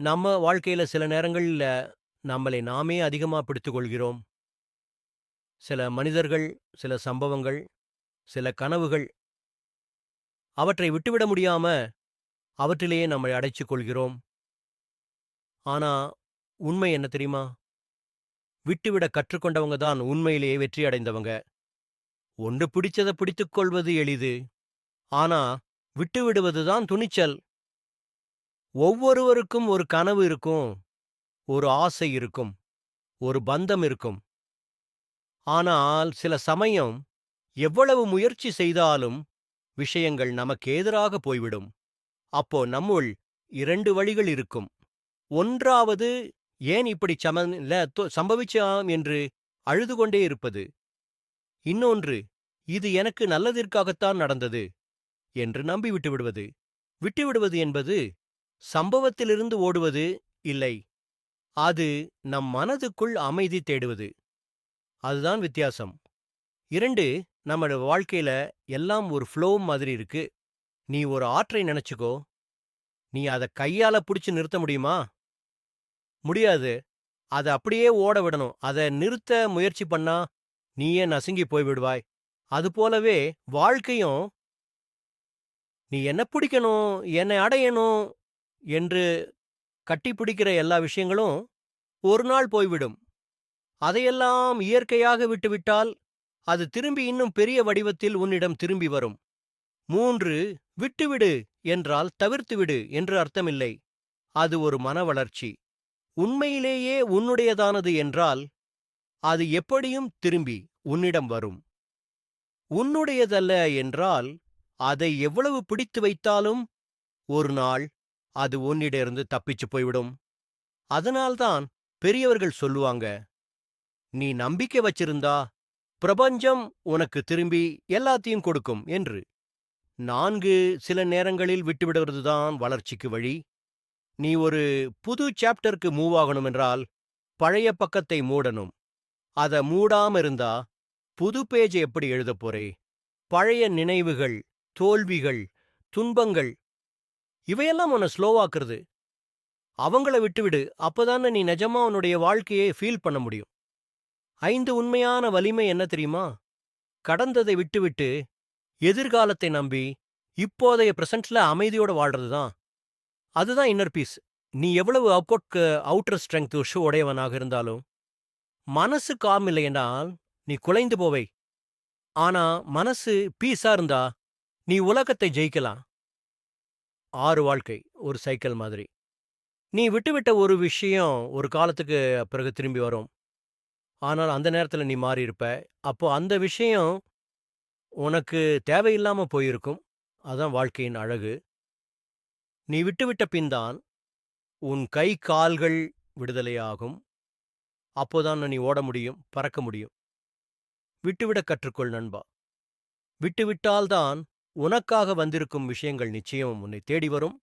நம்ம வாழ்க்கையில சில நேரங்கள்ல நம்மளை நாமே அதிகமா பிடித்துக் கொள்கிறோம் சில மனிதர்கள் சில சம்பவங்கள் சில கனவுகள் அவற்றை விட்டுவிட முடியாம அவற்றிலேயே நம்மை அடைச்சுக் கொள்கிறோம் ஆனா உண்மை என்ன தெரியுமா? விட்டுவிட கற்றுக்கொண்டவங்க தான் உண்மையிலேயே வெற்றி அடைந்தவங்க. ஒன்று பிடிச்சதை பிடித்துக் கொள்வது எளிது. ஆனா விட்டுவிடுவதுதான் துணிச்சல். ஒவ்வொருவருக்கும் ஒரு கனவு இருக்கும் ஒரு ஆசை இருக்கும் ஒரு பந்தம் இருக்கும். ஆனால் சில சமயம் எவ்வளவு முயற்சி செய்தாலும் விஷயங்கள் நமக்கு எதிராக போய்விடும். அப்போ நம்முள் இரண்டு வழிகள் இருக்கும். ஒன்றாவது ஏன் இப்படி சம இல்ல, சம்பவிச்சாம் என்று அழுது கொண்டே இருப்பது. இன்னொன்று இது எனக்கு நல்லதிற்காகத்தான் நடந்தது என்று நம்பி விட்டுவிடுவது விட்டுவிடுவது என்பது சம்பவத்திலிருந்து ஓடுவது இல்லை. அது நம் மனதுக்குள் அமைதி தேடுவது. அதுதான் வித்தியாசம். இரண்டு நம்மளோட வாழ்க்கையில எல்லாம் ஒரு ஃப்ளோ மாதிரி இருக்கு. நீ ஒரு ஆற்றை நினைச்சுக்கோ. நீ அதை கையால புடிச்சு நிறுத்த முடியுமா? முடியாது. அதை அப்படியே ஓட விடணும். அதை நிறுத்த முயற்சி பண்ணா நீயே நசுங்கி போய் விடுவாய். அதுபோலவே வாழ்க்கையும் நீ என்ன பிடிக்கணும்? என்னை அடையணும்? என்று கட்டிப்பிடிக்கிற எல்லா விஷயங்களும் ஒரு நாள் போய்விடும். அதையெல்லாம் இயற்கையாக விட்டுவிட்டால் அது திரும்பி இன்னும் பெரிய வடிவத்தில் உன்னிடம் திரும்பி வரும். மூன்று விட்டுவிடு என்றால் தவிர்த்துவிடு என்று அர்த்தமில்லை. அது ஒரு மன வளர்ச்சி உண்மையிலேயே உன்னுடையதானது என்றால் அது எப்படியும் திரும்பி உன்னிடம் வரும். உன்னுடையதல்ல என்றால் அதை எவ்வளவு பிடித்து வைத்தாலும் ஒரு நாள் அது உன்னிடமிருந்து தப்பிச்சு போய்விடும். அதனால்தான் பெரியவர்கள் சொல்லுவாங்க நீ நம்பிக்கை வச்சிருந்தா பிரபஞ்சம் உனக்கு திரும்பி எல்லாத்தையும் கொடுக்கும் என்று. நான்கு சில நேரங்களில் விட்டுவிடுவதுதான் வளர்ச்சிக்கு வழி. நீ ஒரு புது சாப்டருக்கு மூவ் ஆகணும் என்றால் பழைய பக்கத்தை மூடணும். அத மூடாம இருந்தா புது பேஜ் எப்படி எழுதப் போறே? பழைய நினைவுகள் தோல்விகள் துன்பங்கள் இவையெல்லாம் உன்னை ஸ்லோவாக்குறது அவங்கள விட்டுவிடு. அப்பதானே நீ நிஜமா உன்னுடைய வாழ்க்கையை ஃபீல் பண்ண முடியும். ஐந்து உண்மையான வலிமை என்ன தெரியுமா? கடந்ததை விட்டுவிட்டு எதிர்காலத்தை நம்பி இப்போதைய பிரசன்ட்ல அமைதியோட வாழ்றதுதான். அதுதான் இன்னர் பீஸ் நீ எவ்வளவு அவுட் அவுட்டர் ஸ்ட்ரென்த் உஷு உடையவனாக இருந்தாலும் மனசு காம் இல்லையென்றால் நீ குலைந்து போவை. ஆனா மனசு பீஸா இருந்தா நீ உலகத்தை ஜெயிக்கலாம். ஆறு வாழ்க்கை ஒரு சைக்கிள் மாதிரி. நீ விட்டுவிட்ட ஒரு விஷயம் ஒரு காலத்துக்கு பிறகு திரும்பி வரும். ஆனால் அந்த நேரத்துல நீ மாறி இருப்ப அப்போ அந்த விஷயம் உனக்கு தேவையில்லாம போயிருக்கும். அதான் வாழ்க்கையின் அழகு. நீ விட்டுவிட்ட பின்தான் உன் கை கால்கள் விடுதலையாகும். அப்போதான் நீ ஓட முடியும் பறக்க முடியும். விட்டுவிட கற்றுக்கொள் நண்பா. விட்டுவிட்டால்தான் உனக்காக வந்திருக்கும் விஷயங்கள் நிச்சயம் உன்னை தேடி வரும்.